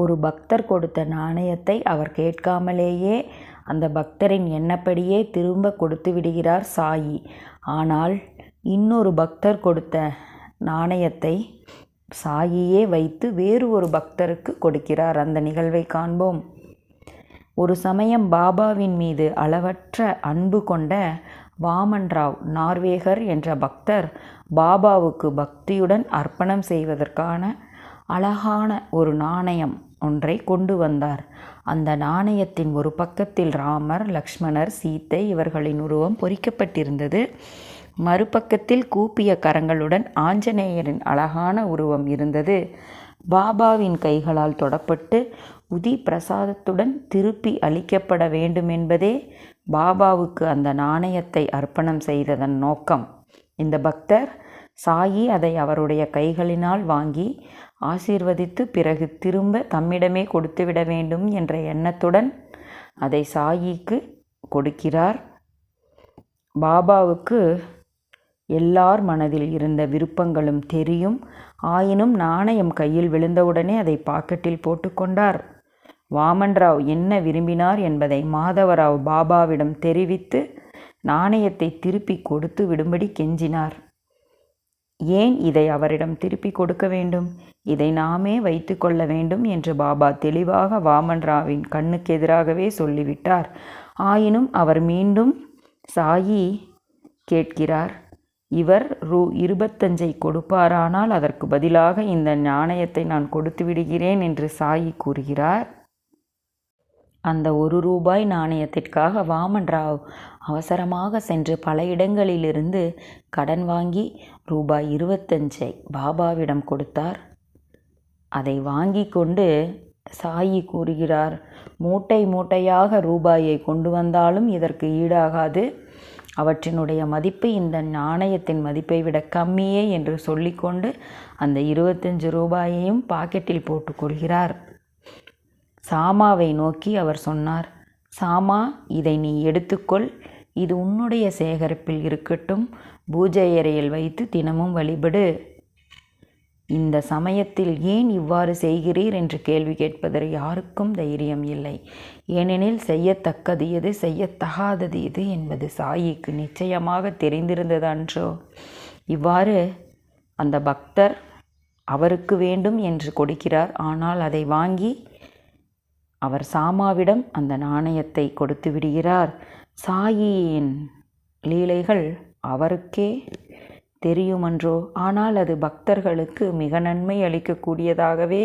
ஒரு பக்தர் கொடுத்த நாணயத்தை அவர் கேட்காமலேயே அந்த பக்தரின் எண்ணப்படியே திரும்ப கொடுத்து விடுகிறார் சாயி. ஆனால் இன்னொரு பக்தர் கொடுத்த நாணயத்தை சாயியே வைத்து வேறு ஒரு பக்தருக்கு கொடுக்கிறார். அந்த நிகழ்வை காண்போம். ஒரு சமயம் பாபாவின் மீது அளவற்ற அன்பு கொண்ட வாமன்ராவ் நார்வேகர் என்ற பக்தர் பாபாவுக்கு பக்தியுடன் அர்ப்பணம் செய்வதற்கான அழகான ஒரு நாணயம் ஒன்றை கொண்டு வந்தார். அந்த நாணயத்தின் ஒரு பக்கத்தில் ராமர் லக்ஷ்மணர் சீத்தை இவர்களின் உருவம் பொறிக்கப்பட்டிருந்தது. மறுபக்கத்தில் கூப்பிய கரங்களுடன் ஆஞ்சநேயரின் அழகான உருவம் இருந்தது. பாபாவின் கைகளால் தொடப்பட்டு உதி பிரசாதத்துடன் திருப்பி அளிக்கப்பட வேண்டுமென்பதே பாபாவுக்கு அந்த நாணயத்தை அர்ப்பணம் செய்ததன் நோக்கம். இந்த பக்தர் சாயி அதை அவருடைய கைகளினால் வாங்கி ஆசீர்வதித்து பிறகு திரும்ப தம்மிடமே கொடுத்துவிட வேண்டும் என்ற எண்ணத்துடன் அதை சாயிக்கு கொடுக்கிறார். பாபாவுக்கு எல்லார் மனதில் இருந்த விருப்பங்களும் தெரியும். ஆயினும் நாணயம் கையில் விழுந்தவுடனே அதை பாக்கெட்டில் போட்டுக்கொண்டார் வாமன்ராவ் என்ன விரும்பினார் என்பதை மாதவராவ் பாபாவிடம் தெரிவித்து நாணயத்தை திருப்பி கொடுத்து விடும்படி கெஞ்சினார். ஏன் இதை அவரிடம் திருப்பி கொடுக்க வேண்டும்? இதை நாமே வைத்து கொள்ள வேண்டும் என்று பாபா தெளிவாக வாமன்ராவின் கண்ணுக்கு எதிராகவே சொல்லிவிட்டார். ஆயினும் அவர் மீண்டும் சாயி கேட்கிறார் இவர் ரூ. இருபத்தஞ்சை கொடுப்பாரானால் அதற்கு பதிலாக இந்த நாணயத்தை நான் கொடுத்து விடுகிறேன் என்று சாயி கூறுகிறார். அந்த ஒரு ரூபாய் நாணயத்திற்காக வாமன் ராவ் அவசரமாக சென்று பல இடங்களிலிருந்து கடன் வாங்கி ரூபாய் இருபத்தஞ்சை பாபாவிடம் கொடுத்தார். அதை வாங்கி கொண்டு சாயி கூறுகிறார் மூட்டை மூட்டையாக ரூபாயை கொண்டு வந்தாலும் இதற்கு ஈடாகாது. அவற்றினுடைய மதிப்பு இந்த நாணயத்தின் மதிப்பை விட கம்மியே என்று சொல்லிக்கொண்டு அந்த இருபத்தஞ்சு ரூபாயையும் பாக்கெட்டில் போட்டுக்கொள்கிறார் சாமாவை நோக்கி அவர் சொன்னார் சாமா இதை நீ எடுத்துக்கொள். இது உன்னுடைய சேகரிப்பில் இருக்கட்டும். பூஜை அறையில் வைத்து தினமும் வழிபடு. இந்த சமயத்தில் ஏன் இவ்வாறு செய்கிறீர்? என்று கேள்வி கேட்பதற்கு யாருக்கும் தைரியம் இல்லை. ஏனெனில் செய்யத்தக்கது எது செய்யத்தகாதது எது என்பது சாயிக்கு நிச்சயமாக தெரிந்திருந்தது அன்றோ? இவ்வாறு அந்த பக்தர் அவருக்கு வேண்டும் என்று கொடுக்கிறார். ஆனால் அதை வாங்கி அவர் சாமாவிடம் அந்த நாணயத்தை கொடுத்து விடுகிறார். சாயியின் லீலைகள் அவருக்கே தெரியுமன்றோ? ஆனால் அது பக்தர்களுக்கு மிக நன்மை அளிக்கக்கூடியதாகவே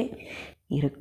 இருக்கும்